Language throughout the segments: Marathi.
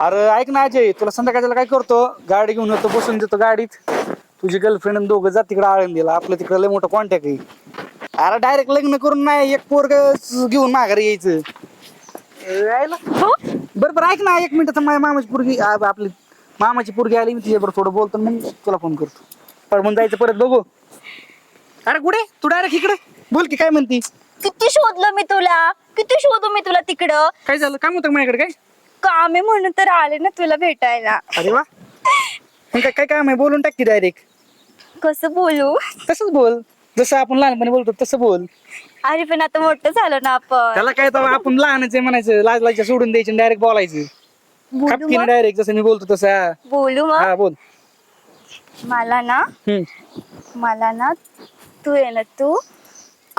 अरे ऐक ना अजय तुला संध्याकाळच्याला काय करतो? गाडी घेऊन येतो बसून देतो गाडीत. तुझी गर्लफ्रेंड दोघं जा तिकडे आळंदीला. आपलं तिकडे लय मोठं कॉन्टॅक्ट आहे. अरे डायरेक्ट लग्न करून नाही एक पोरग घेऊन माघारी यायचं. यायला? हो? बरं बरं ऐक ना एक मिनिट माझ्या मामाची पोरगी आ- आपली मामाची पोरगी आली मी तिच्याबरोबर थोडं बोलतो आणि मग तुला फोन करतो. पण मग जायचं परत बघू. अरे कुठे? तू डायरेक्ट इकडे. बोल की काय म्हणती? किती शोधलं मी तुला? किती शोधू मी तुला तिकडं? काय झालं? काम होतं माझ्याकडे काय? काम आहे म्हणून तर आले ना तुला भेटायला. अरे वा. मग काय काय काम आहे? बोलून टाक की डायरेक्ट कसं बोलू? तसंच बोल. जसं आपण लहानपणी बोलतो तसं बोल. अरे पण आता मोठं झालं ना आपण. त्याला काय तर आपण लहानच आहे म्हणायचं. लाज लाज सोडून द्यायची डायरेक्ट बोलायचं. बोलू खापकीने मग. डायरेक्ट जसं मी बोलतो तसं. हा. बोलू मग. हा बोल. मला ना हम्म. मला ना तू आहे ना तू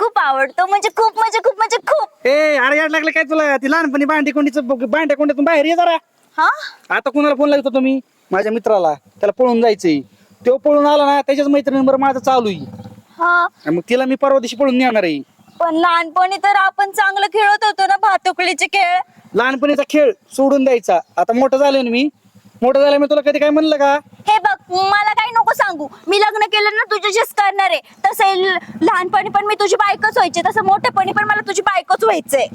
खूप आवडतो. म्हणजे खूप म्हणजे खूप म्हणजे खूप. ए अरे याड लागलं काय तुला? ती लहानपणी भांडी कोंडीचं भांड्या कोंड्यातून बाहेर ये जरा. हा? आता कोणाला फोन लागतो तुम्ही? माझ्या मित्राला. त्याला पळून जायचंय. तो पळून आला ना त्याच्याच मैत्रिणीवर माझं चालू आहे. हा. आणि मग तिला मी परवा दिवशी पळून नेणार आहे. पण लहानपणी तर आपण चांगलं खेळत होतो ना भातुकलीचे खेळ. लहानपणीचा खेळ सोडून द्यायचा. आता मोठं झालोय ना मी. मोठं झालं मी तुला कधी काय म्हणलं का? हे बघ मला काही नको सांगू. मी लग्न केलं ना तुझ्याशीच करणार आहे. तसं लहानपणी पण मी तुझी बायकोच व्हायची तसं मोठेपणी पण मला तुझी बायकोच व्हायचंय.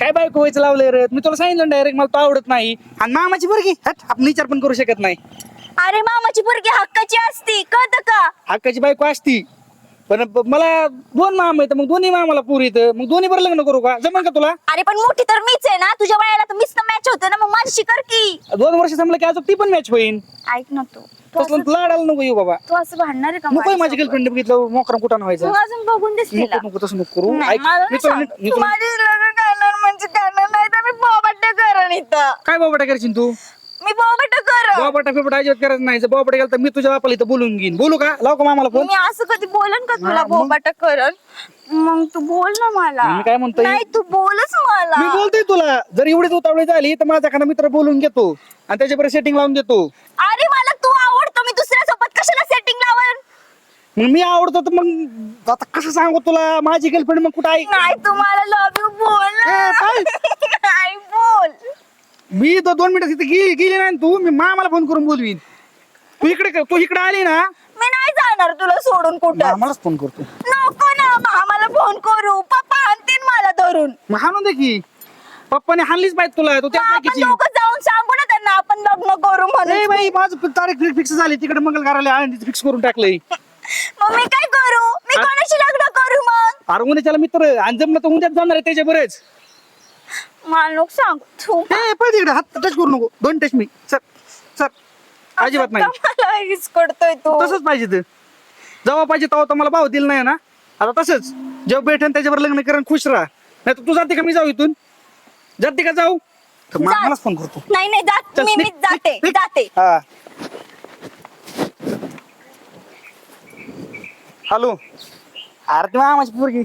काय बायको व्हायचं लावलंय रे? मी तुला सांगितलं डायरेक्ट मला तो आवडत नाही. आणि मामाची बरं की हट आपण विचार पण करू शकत नाही. अरे मामाची पोरगी हक्काची असती कळत का? हक्काची बायको असती. पण ब- मला दोन मामा आहेत मग दोन्ही मामाला पूर येतं मग दोन्ही बरं लग्न करू का? जमन का तुला? अरे पण मोठी तर मीच आहे ना तुझ्या वयाला तर मीच मॅच माझी शिकर की? दोन वर्ष संपलं की अजून ती पण मॅच होईल ऐक ना तू. तू तसलं असं- लाडाला नको येऊ बाबा. तू असं भांडणार आहे का नको माझी माझ्यासोबत? गर्लफ्रेंड बघितलं मोकरा कुठं व्हायचं तू अजून बघून दिसतील नको नको तसं नको करू. नाही, ऐक मला मी नाही तुला सांग. मी तू तुला माझी लग्न करणार म्हणजे करणार नाही तर मी बोबाटे करण इथं. काय बाबाटा करशील तू? मी बोबाटे करण बाबाटा फिबाटा अजिबात करत नाही. जर बाबाटा गेला तर मी तुझ्या बापाला इथं बोलून घेईन. बोलू का? लाव का मामाला फोन मी असं कधी बोलन का तुला? बोबाटा करण? मग तू बोल ना मला. मी काय म्हणतोय? नाही तू बोलच मला. मी बोलतोय तुला. जर एवढीच उतावळी झाली तर माझा एखादा मित्र बोलून घेतो. आणि त्याच्याबरोबर सेटिंग लावून देतो. अरे मला तू आवडतो. मी दुसऱ्या सोबत कशाला सेटिंग लावून मग मी आवडतो तर मग आता कसं सांगू तुला? माझी गर्लफ्रेंड मग कुठं आहे? नाही तू मला लव यू बोल ना. मी तो दोन मिनिटं तिथे गेली गेली नाही ना तू? मी मामाला फोन करून बोलवीन. तू इकडे तू इकडे आली ना. मी नाही जाणार तुला सोडून कुठं? मामालाच फोन करतो. नको ना मामाला फोन करू. पप्पा आणतील मला धरून. मग हाणून दे की. पप्पाने हाणलीच पाहिजे तुला. तू मग त्या आपण टाकीची दोघं जाऊन सांगू ना त्यांना. आपण लग्न करू म्हणून. बाई माझं तारीख फिक्स झाली. तिकडे मंगल करायला आळंदीच फिक्स करून टाकलंय. मग मी काय करू? मी कोणाशी लग्न करू मग? अरे उद्याच्याला मित्र आणि जमलं तर उद्याच जाणार आहे त्याच्या बरेच मला नको सांग तू ए पण तिकडे हात टच करू नको. दोन टच मी सर सर अजिबात नाही. मला हेच करतोय तू? तसंच पाहिजे ते. जेव्हा पाहिजे तेव्हा तर मला भाव दिला नाही ना. आता तसंच. जेव्हा भेटेन त्याच्यावर लग्न करून खुश राहा. नाही तर तू जाते का? मी जाऊ इथून. जाते का? जाऊ. तर मा- जा. मलाच फोन करतो. नाही नाही जात. चल, मी मी निघ, जाते निघ, निघ. जाते. हा. हॅलो अरे ती मामाची पोरगी.